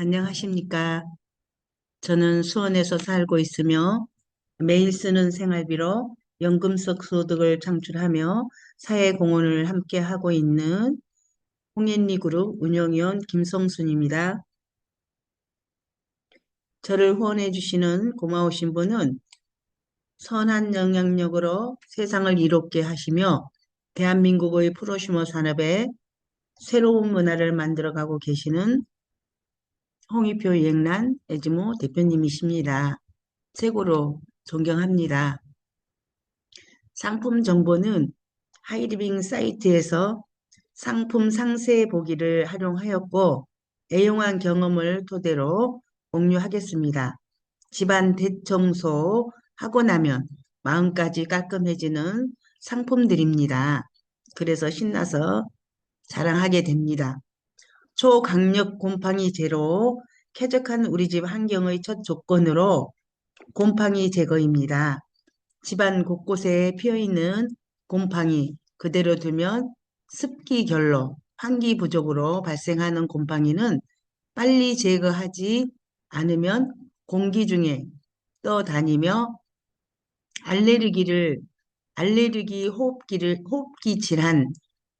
안녕하십니까. 저는 수원에서 살고 있으며 매일 쓰는 생활비로 연금속 소득을 창출하며 사회공헌을 함께 하고 있는 홍앤리 그룹 운영위원 김성순입니다. 저를 후원해 주시는 고마우신 분은 선한 영향력으로 세상을 이롭게 하시며 대한민국의 프로슈머 산업에 새로운 문화를 만들어가고 계시는 홍익표 영란 에즈모 대표님이십니다. 최고로 존경합니다. 상품 정보는 하이리빙 사이트에서 상품 상세 보기를 활용하였고 애용한 경험을 토대로 공유하겠습니다. 집안 대청소 하고 나면 마음까지 깔끔해지는 상품들입니다. 그래서 신나서 자랑하게 됩니다. 초강력 곰팡이 제로 쾌적한 우리 집 환경의 첫 조건으로 곰팡이 제거입니다. 집안 곳곳에 피어있는 곰팡이 그대로 두면 습기 결로, 환기 부족으로 발생하는 곰팡이는 빨리 제거하지 않으면 공기 중에 떠다니며 알레르기를 알레르기 호흡기를 호흡기 질환,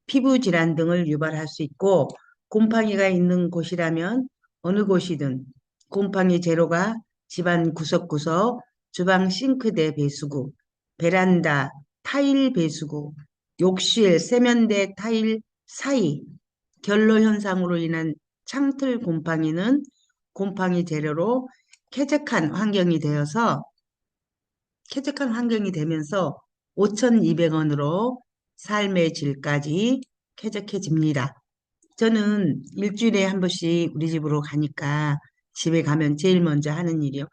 피부 질환 등을 유발할 수 있고 곰팡이가 있는 곳이라면 어느 곳이든 곰팡이 제로가 집안 구석구석, 주방 싱크대 배수구, 베란다 타일 배수구, 욕실 세면대 타일 사이, 결로 현상으로 인한 창틀 곰팡이는 곰팡이 재료로 쾌적한 환경이 되어서 쾌적한 환경이 되면서 5,200원으로 삶의 질까지 쾌적해집니다. 저는 일주일에 한 번씩 우리 집으로 가니까 집에 가면 제일 먼저 하는 일이요.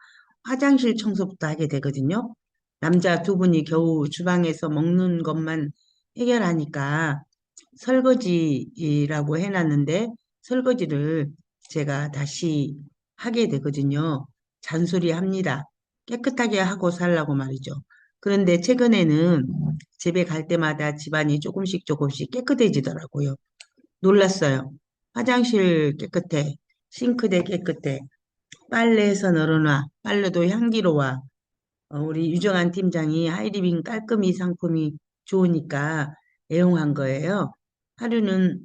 화장실 청소부터 하게 되거든요. 남자 두 분이 겨우 주방에서 먹는 것만 해결하니까 설거지라고 해놨는데 설거지를 제가 다시 하게 되거든요. 잔소리 합니다. 깨끗하게 하고 살라고 말이죠. 그런데 최근에는 집에 갈 때마다 집안이 조금씩 조금씩 깨끗해지더라고요. 놀랐어요. 화장실 깨끗해. 싱크대 깨끗해. 빨래해서 널어놔. 빨래도 향기로워. 어, 우리 유정한 팀장이 하이리빙 깔끔히 상품이 좋으니까 애용한 거예요. 하루는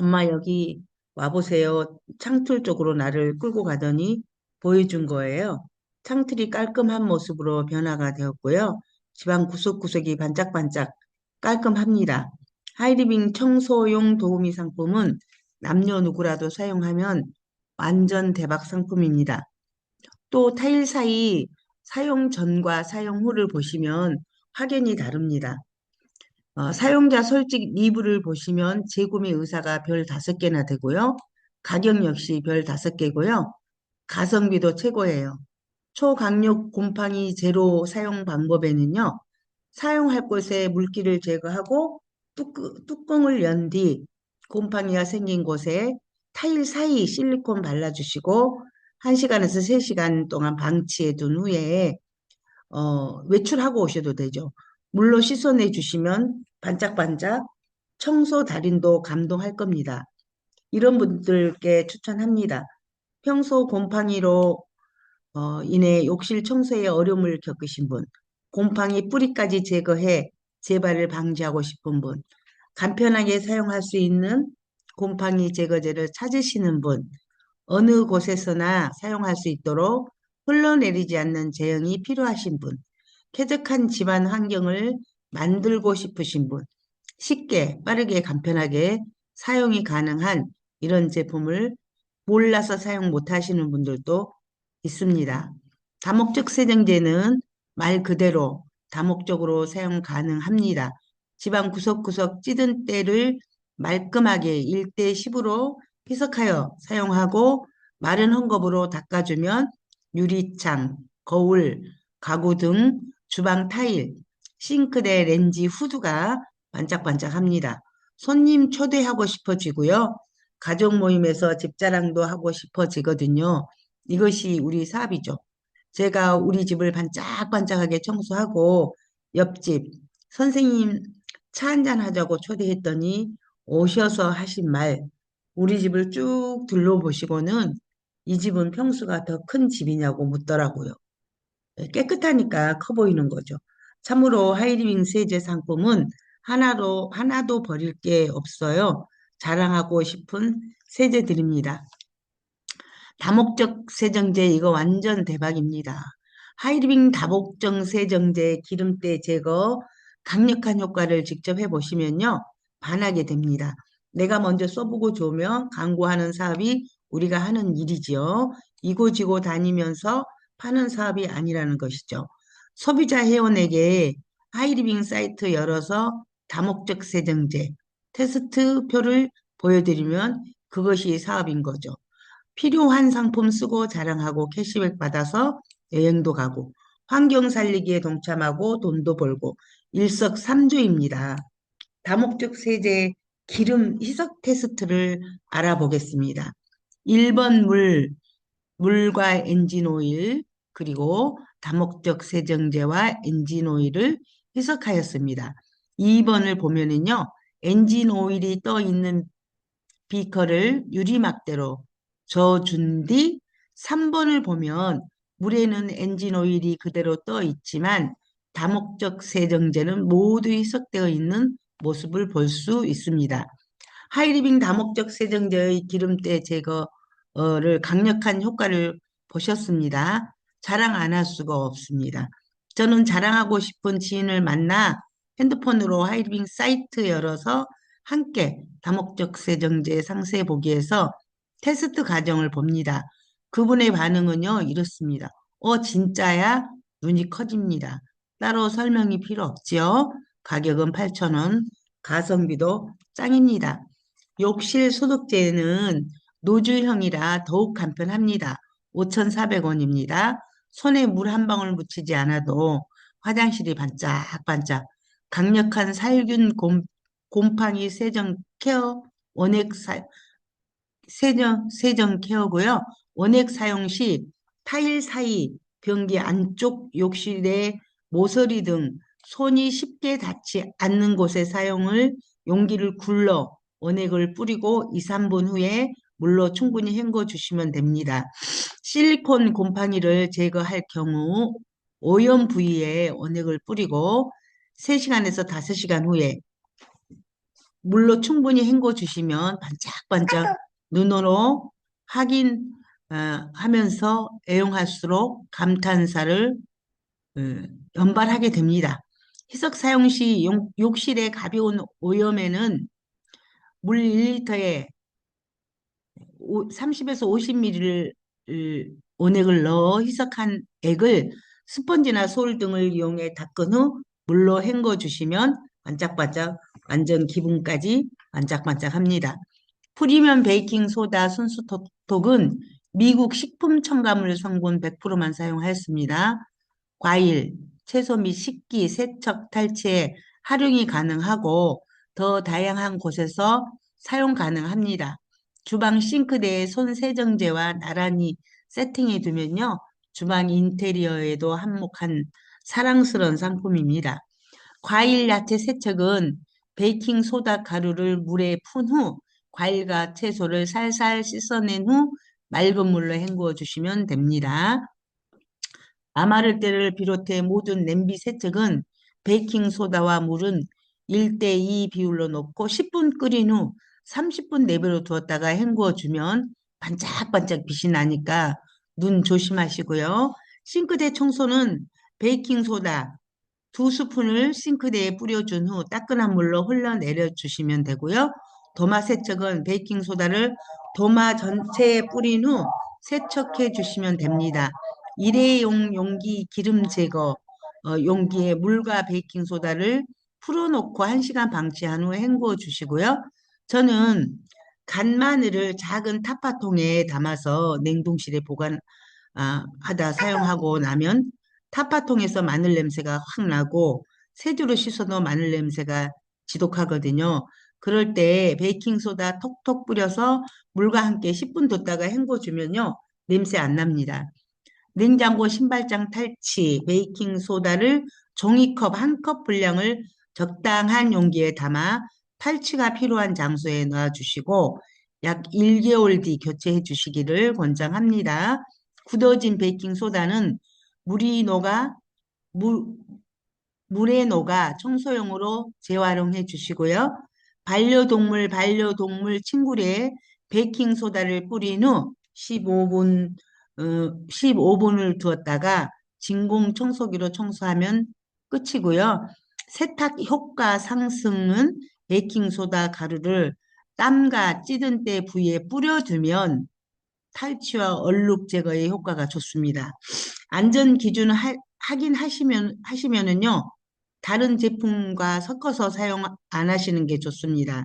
엄마 여기 와보세요. 창틀 쪽으로 나를 끌고 가더니 보여준 거예요. 창틀이 깔끔한 모습으로 변화가 되었고요. 집안 구석구석이 반짝반짝 깔끔합니다. 하이리빙 청소용 도우미 상품은 남녀 누구라도 사용하면 완전 대박 상품입니다. 또 타일 사이 사용 전과 사용 후를 보시면 확연히 다릅니다. 어, 사용자 솔직 리뷰를 보시면 재구매 의사가 별 다섯 개나 되고요. 가격 역시 별 다섯 개고요. 가성비도 최고예요. 초강력 곰팡이 제로 사용 방법에는요. 사용할 곳에 물기를 제거하고 뚜껑, 을 연 뒤 곰팡이가 생긴 곳에 타일 사이 실리콘 발라주시고 1시간에서 3시간 동안 방치해 둔 후에 어, 외출하고 오셔도 되죠. 물로 씻어내 주시면 반짝반짝 청소 달인도 감동할 겁니다. 이런 분들께 추천합니다. 평소 곰팡이로 어, 인해 욕실 청소에 어려움을 겪으신 분, 곰팡이 뿌리까지 제거해 재발을 방지하고 싶은 분, 간편하게 사용할 수 있는 곰팡이 제거제를 찾으시는 분, 어느 곳에서나 사용할 수 있도록 흘러내리지 않는 제형이 필요하신 분, 쾌적한 집안 환경을 만들고 싶으신 분, 쉽게 빠르게 간편하게 사용이 가능한 이런 제품을 몰라서 사용 못하시는 분들도 있습니다. 다목적 세정제는 말 그대로 다목적으로 사용 가능합니다. 집안 구석구석 찌든 때를 말끔하게 1대 10으로 희석하여 사용하고 마른 헝겊으로 닦아주면 유리창, 거울, 가구 등 주방 타일, 싱크대 렌지 후드가 반짝반짝합니다. 손님 초대하고 싶어지고요. 가족 모임에서 집자랑도 하고 싶어지거든요. 이것이 우리 사업이죠. 제가 우리 집을 반짝반짝하게 청소하고 옆집 선생님 차 한잔 하자고 초대했더니 오셔서 하신 말 우리 집을 쭉 둘러보시고는 이 집은 평수가 더 큰 집이냐고 묻더라고요. 예, 깨끗하니까 커 보이는 거죠. 참으로 하이리빙 세제 상품은 하나로, 하나도 버릴 게 없어요. 자랑하고 싶은 세제들입니다. 다목적 세정제 이거 완전 대박입니다. 하이리빙 다목적 세정제 기름때 제거 강력한 효과를 직접 해보시면요. 반하게 됩니다. 내가 먼저 써보고 좋으면 광고하는 사업이 우리가 하는 일이지요. 이고지고 다니면서 파는 사업이 아니라는 것이죠. 소비자 회원에게 하이리빙 사이트 열어서 다목적 세정제 테스트표를 보여드리면 그것이 사업인 거죠. 필요한 상품 쓰고 자랑하고 캐시백 받아서 여행도 가고 환경 살리기에 동참하고 돈도 벌고 일석삼조입니다. 다목적 세제 기름 희석 테스트를 알아보겠습니다. 1번 물, 물과 엔진 오일, 그리고 다목적 세정제와 엔진 오일을 희석하였습니다. 2번을 보면은요, 엔진 오일이 떠 있는 비커를 유리막대로 저준 뒤 3번을 보면 물에는 엔진 오일이 그대로 떠 있지만 다목적 세정제는 모두 희석되어 있는 모습을 볼 수 있습니다. 하이리빙 다목적 세정제의 기름때 제거를 강력한 효과를 보셨습니다. 자랑 안 할 수가 없습니다. 저는 자랑하고 싶은 지인을 만나 핸드폰으로 하이리빙 사이트 열어서 함께 다목적 세정제 상세 보기에서 테스트 과정을 봅니다. 그분의 반응은요, 이렇습니다. 어, 진짜야? 눈이 커집니다. 따로 설명이 필요 없지요? 가격은 8,000원, 가성비도 짱입니다. 욕실 소독제는 노즐형이라 더욱 간편합니다. 5,400원입니다. 손에 물 한 방울 묻히지 않아도 화장실이 반짝반짝 강력한 살균 곰, 곰팡이 세정 케어 원액 사, 세정, 세정 케어고요. 원액 사용 시 타일 사이 변기 안쪽 욕실의 모서리 등 손이 쉽게 닿지 않는 곳에 사용을 용기를 굴러 원액을 뿌리고 2, 3분 후에 물로 충분히 헹궈 주시면 됩니다. 실리콘 곰팡이를 제거할 경우 오염 부위에 원액을 뿌리고 3시간에서 5시간 후에 물로 충분히 헹궈 주시면 반짝반짝 눈으로 확인하면서 애용할수록 감탄사를 어, 연발하게 됩니다. 희석 사용 시 욕실의 가벼운 오염에는 물 1리터에 30에서 50ml를 원액을 넣어 희석한 액을 스펀지나 솔 등을 이용해 닦은 후 물로 헹궈 주시면 반짝반짝 완전 기분까지 반짝반짝합니다. 프리미엄 베이킹 소다 순수톡은 미국 식품 첨가물 성분 100%만 사용하였습니다. 과일, 채소 및 식기, 세척, 탈취에 활용이 가능하고 더 다양한 곳에서 사용 가능합니다. 주방 싱크대에 손 세정제와 나란히 세팅해 두면요. 주방 인테리어에도 한몫한 사랑스러운 상품입니다. 과일 야채 세척은 베이킹 소다 가루를 물에 푼 후 과일과 채소를 살살 씻어낸 후 맑은 물로 헹구어 주시면 됩니다. 아마르때를 비롯해 모든 냄비 세척은 베이킹 소다와 물은 1대2 비율로 넣고 10분 끓인 후 30분 내버려 두었다가 헹구어 주면 반짝반짝 빛이 나니까 눈 조심하시고요. 싱크대 청소는 베이킹 소다 두 스푼을 싱크대에 뿌려준 후 따끈한 물로 흘러내려 주시면 되고요. 도마 세척은 베이킹 소다를 도마 전체에 뿌린 후 세척해 주시면 됩니다. 일회용 용기 기름 제거 어, 용기에 물과 베이킹 소다를 풀어놓고 1시간 방치한 후 헹궈 주시고요. 저는 간 마늘을 작은 타파통에 담아서 냉동실에 보관하다 아, 사용하고 나면 타파통에서 마늘 냄새가 확 나고 세제로 씻어도 마늘 냄새가 지독하거든요. 그럴 때 베이킹소다 톡톡 뿌려서 물과 함께 10분 뒀다가 헹궈주면요. 냄새 안 납니다. 냉장고 신발장 탈취 베이킹소다를 종이컵 한 컵 분량을 적당한 용기에 담아 탈취가 필요한 장소에 놔주시고 약 1개월 뒤 교체해 주시기를 권장합니다. 굳어진 베이킹소다는 물이 녹아 물, 물에 녹아 청소용으로 재활용해 주시고요. 반려동물, 반려동물 친구에 베이킹소다를 뿌린 후 15분, 어, 15분을 두었다가 진공 청소기로 청소하면 끝이고요. 세탁 효과 상승은 베이킹소다 가루를 땀과 찌든 때 부위에 뿌려두면 탈취와 얼룩 제거에 효과가 좋습니다. 안전 기준 하, 확인하시면 하시면은요. 다른 제품과 섞어서 사용 안 하시는 게 좋습니다.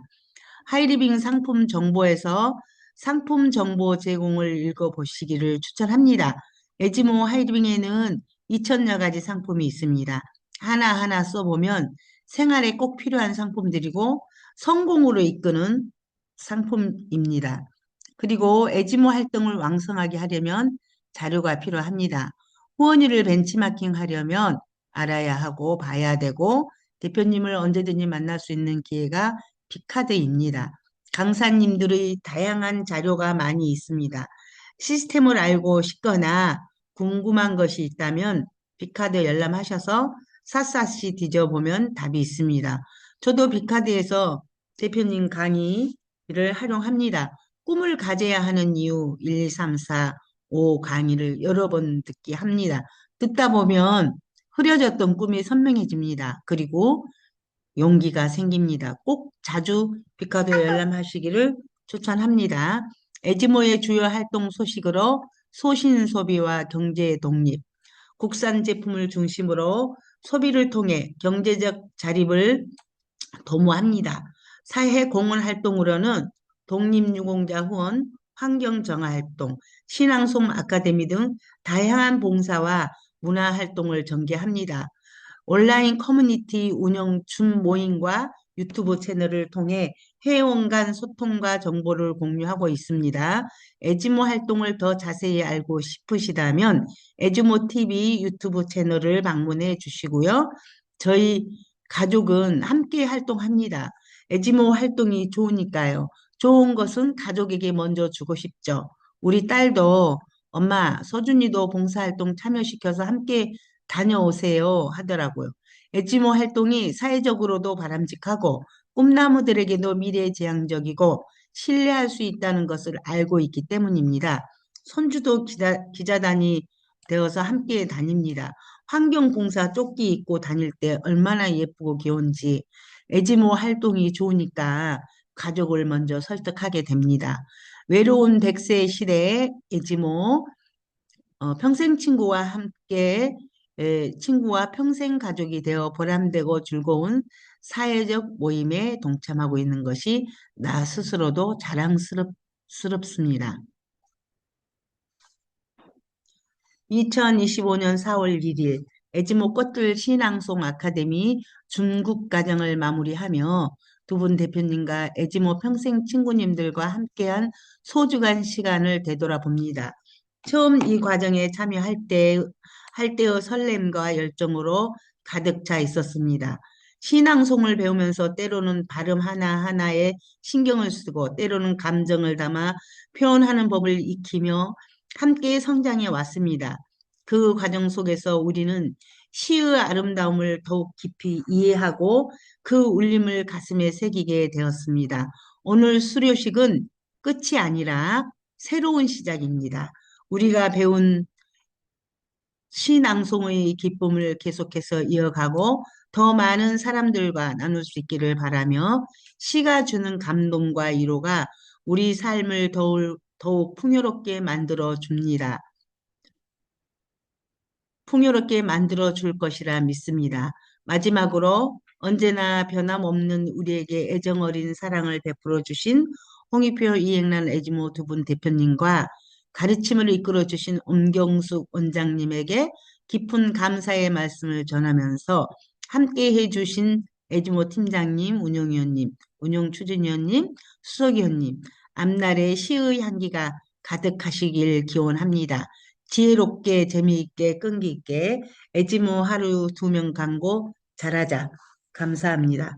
하이리빙 상품 정보에서 상품 정보 제공을 읽어보시기를 추천합니다. 에지모 하이리빙에는 2천여 가지 상품이 있습니다. 하나하나 써보면 생활에 꼭 필요한 상품들이고 성공으로 이끄는 상품입니다. 그리고 에지모 활동을 왕성하게 하려면 자료가 필요합니다. 후원율을 벤치마킹 하려면 알아야 하고 봐야 되고 대표님을 언제든지 만날 수 있는 기회가 빅카드입니다. 강사님들의 다양한 자료가 많이 있습니다. 시스템을 알고 싶거나 궁금한 것이 있다면 빅카드 열람하셔서 샅샅이 뒤져보면 답이 있습니다. 저도 빅카드에서 대표님 강의를 활용합니다. 꿈을 가져야 하는 이유 1, 2, 3, 4, 5 강의를 여러 번 듣기 합니다. 듣다 보면 흐려졌던 꿈이 선명해집니다. 그리고 용기가 생깁니다. 꼭 자주 피카도 열람하시기를 추천합니다. 에지모의 주요 활동 소식으로 소신 소비와 경제 독립, 국산 제품을 중심으로 소비를 통해 경제적 자립을 도모합니다. 사회 공헌 활동으로는 독립유공자 후원, 환경정화 활동, 신앙송 아카데미 등 다양한 봉사와 문화 활동을 전개합니다. 온라인 커뮤니티 운영 준 모임과 유튜브 채널을 통해 회원 간 소통과 정보를 공유하고 있습니다. 에즈모 활동을 더 자세히 알고 싶으시다면 에즈모 TV 유튜브 채널을 방문해 주시고요. 저희 가족은 함께 활동합니다. 에지모 활동이 좋으니까요. 좋은 것은 가족에게 먼저 주고 싶죠. 우리 딸도 엄마, 서준이도 봉사활동 참여시켜서 함께 다녀오세요 하더라고요. 엣지모 활동이 사회적으로도 바람직하고 꿈나무들에게도 미래지향적이고 신뢰할 수 있다는 것을 알고 있기 때문입니다. 손주도 기자, 기자단이 되어서 함께 다닙니다. 환경공사 조끼 입고 다닐 때 얼마나 예쁘고 귀여운지 에지모 활동이 좋으니까 가족을 먼저 설득하게 됩니다. 외로운 백세 시대에 에지모 어, 평생 친구와 함께 에, 친구와 평생 가족이 되어 보람되고 즐거운 사회적 모임에 동참하고 있는 것이 나 스스로도 자랑스럽습니다. 2025년 4월 1일 에지모 꽃들 신앙송 아카데미 중국 과정을 마무리하며 두 분 대표님과 에지모 평생 친구님들과 함께한 소중한 시간을 되돌아봅니다. 처음 이 과정에 참여할 때, 할 때의 설렘과 열정으로 가득 차 있었습니다. 신앙송을 배우면서 때로는 발음 하나하나에 신경을 쓰고 때로는 감정을 담아 표현하는 법을 익히며 함께 성장해 왔습니다. 그 과정 속에서 우리는 시의 아름다움을 더욱 깊이 이해하고 그 울림을 가슴에 새기게 되었습니다. 오늘 수료식은 끝이 아니라 새로운 시작입니다. 우리가 배운 시낭송의 기쁨을 계속해서 이어가고 더 많은 사람들과 나눌 수 있기를 바라며 시가 주는 감동과 위로가 우리 삶을 더욱, 더욱 풍요롭게 만들어 줍니다. 풍요롭게 만들어 줄 것이라 믿습니다. 마지막으로 언제나 변함없는 우리에게 애정 어린 사랑을 베풀어 주신 홍익표 이행란 에지모 두 분 대표님과 가르침을 이끌어 주신 엄경숙 원장님에게 깊은 감사의 말씀을 전하면서 함께 해주신 에지모 팀장님, 운영위원님, 운영추진위원님, 수석위원님, 앞날의 시의 향기가 가득하시길 기원합니다. 지혜롭게 재미있게 끈기 있게 에지모 하루 두 명 광고 잘하자. 감사합니다.